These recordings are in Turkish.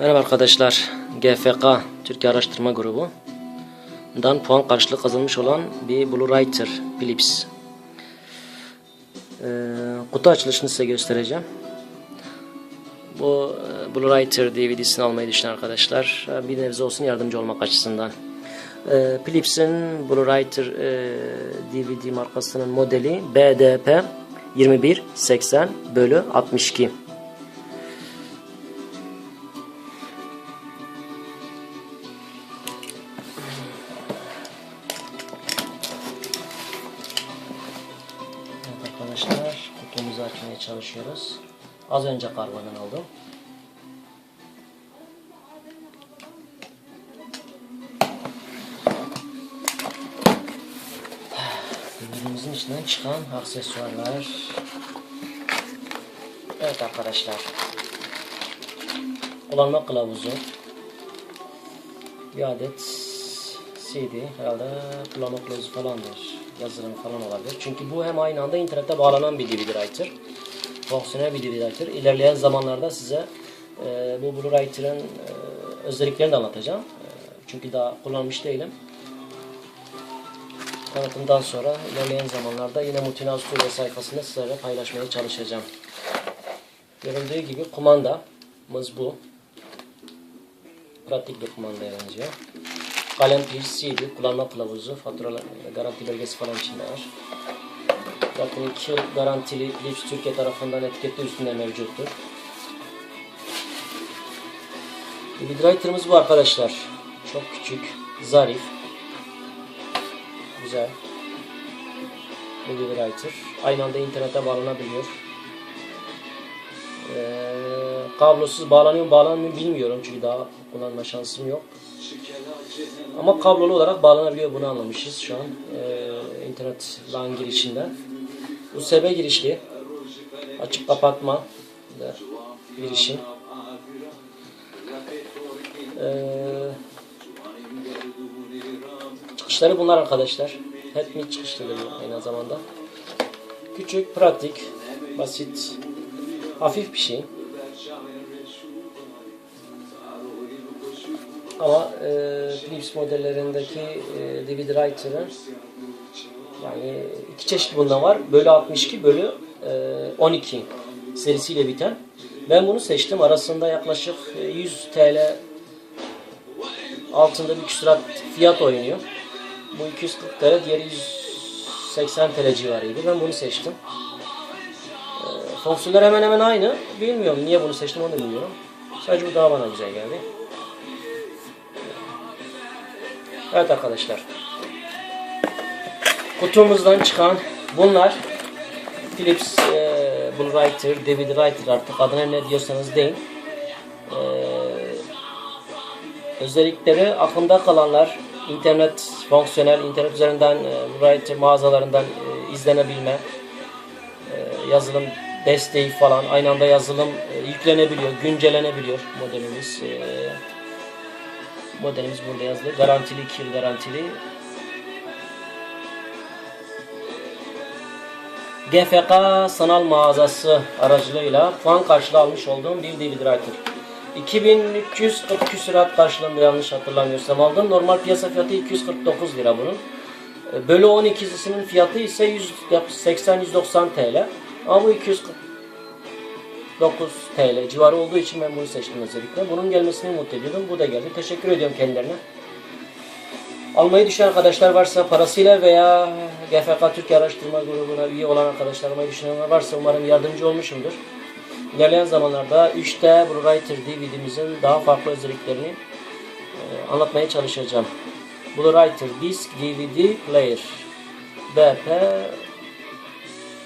Merhaba arkadaşlar. GFK Türkiye Araştırma Grubu dan puan karşılığı kazanmış olan bir Blue Writer Philips. Ee, kutu açılışını size göstereceğim. Bu e, Blue Writer DVD'sini almayı düşünen arkadaşlar e, bir nebze olsun yardımcı olmak açısından. Ee, Philips'in Blue Writer e, DVD markasının modeli BDP 2180 bölü 62. arkadaşlar kutumuzu açmaya çalışıyoruz. Az önce kargodan aldım. Ürünümüzün içinden çıkan aksesuarlar. Evet arkadaşlar. Kullanma kılavuzu. Bir adet CD herhalde kullanma kılavuzu falandır. Yazılım falan olabilir. Çünkü bu hem aynı anda internete bağlanan bir DVD writer. Fonksiyonel bir DVD writer. İlerleyen zamanlarda size e, bu Blue Writer'ın e, özelliklerini de anlatacağım. E, çünkü daha kullanmış değilim. Tanıtımdan sonra ilerleyen zamanlarda yine Mutinaz Studio sayfasında sizlerle paylaşmaya çalışacağım. Görüldüğü gibi kumandamız bu. Pratik bir kumandaya benziyor. Kalem CD, kullanma kılavuzu, faturalar, garanti belgesi falan içinde var. Zaten 2 yıl garantili Philips Türkiye tarafından etiketli üstünde mevcuttur. DVD writer'ımız bu arkadaşlar. Çok küçük, zarif, güzel. DVD writer. Aynı anda internete bağlanabiliyor. Ee, kablosuz bağlanıyor mu bağlanmıyor bilmiyorum çünkü daha kullanma şansım yok. Ama kablolu olarak bağlanabiliyor bunu anlamışız şu an ee, internet LAN girişinden. USB girişli açıp kapatma girişi. Ee, çıkışları bunlar arkadaşlar. Hep mi çıkışları aynı zamanda. Küçük, pratik, basit, hafif bir şey. Ama e, Philips modellerindeki e, DVD writer'ı yani iki çeşit bundan var. Bölü 62 bölü e, 12 serisiyle biten. Ben bunu seçtim. Arasında yaklaşık e, 100 TL altında bir küsurat fiyat oynuyor. Bu 240 TL, diğeri 180 TL civarıydı. Ben bunu seçtim. E, fonksiyonlar hemen hemen aynı. Bilmiyorum niye bunu seçtim onu bilmiyorum. Sadece bu daha bana güzel geldi. Evet arkadaşlar. Kutumuzdan çıkan bunlar Philips e, Blue Writer, DVD Writer artık adına ne diyorsanız deyin. E, özellikleri aklımda kalanlar internet fonksiyonel, internet üzerinden e, Writer mağazalarından e, izlenebilme, e, yazılım desteği falan aynı anda yazılım e, yüklenebiliyor, güncellenebiliyor modelimiz. E, modelimiz burada yazılı. Garantili, 2 yıl garantili. GFK sanal mağazası aracılığıyla puan karşılığı almış olduğum bir DVD writer. 2340 küsurat karşılığında yanlış hatırlamıyorsam aldım. Normal piyasa fiyatı 249 lira bunun. Bölü 12'sinin fiyatı ise 180-190 TL. Ama bu 249 TL civarı olduğu için ben bunu seçtim özellikle. Bunun gelmesini umut ediyordum. Bu da geldi. Teşekkür ediyorum kendilerine. Almayı düşünen arkadaşlar varsa parasıyla veya GFK Türkiye Araştırma Grubu'na üye olan arkadaşlar almayı düşünenler varsa umarım yardımcı olmuşumdur. İlerleyen zamanlarda 3D Blue Writer DVD'mizin daha farklı özelliklerini e, anlatmaya çalışacağım. Blue Writer Disk DVD Player BP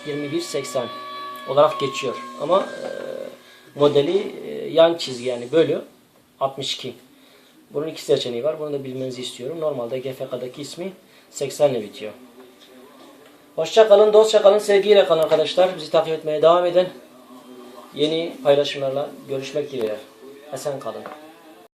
2180 olarak geçiyor. Ama e, modeli e, yan çizgi yani bölü 62. Bunun iki seçeneği var. Bunu da bilmenizi istiyorum. Normalde GFK'daki ismi 80 ile bitiyor. Hoşça kalın, dostça sevgiyle kalın arkadaşlar. Bizi takip etmeye devam edin. Yeni paylaşımlarla görüşmek dileğiyle. Esen kalın.